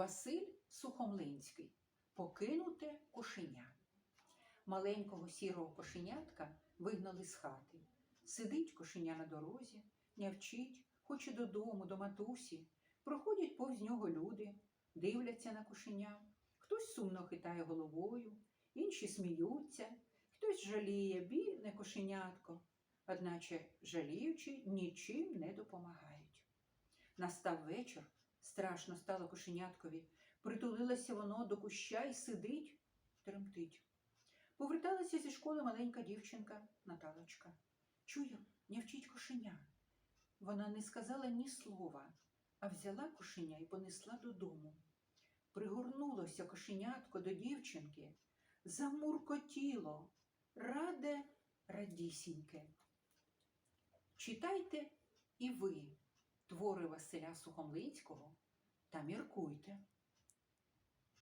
Василь Сухомлинський Покинуте кошеня. Маленького сірого кошенятка вигнали з хати. Сидить кошеня на дорозі, нявчить, хоче додому, до матусі. Проходять повз нього люди, дивляться на кошеня. Хтось сумно хитає головою, інші сміються, хтось жаліє бідне кошенятко, одначе жаліючи, нічим не допомагають. Настав вечір, страшно стало кошеняткові. Притулилося воно до куща і сидить, тремтить. Поверталася зі школи маленька дівчинка Наталочка. Чую, не вчить кошеня. Вона не сказала ні слова, а взяла кошеня і понесла додому. Пригорнулося кошенятко до дівчинки, замуркотіло, раде радісіньке. Читайте і ви твори Василя Сухомлинського та міркуйте.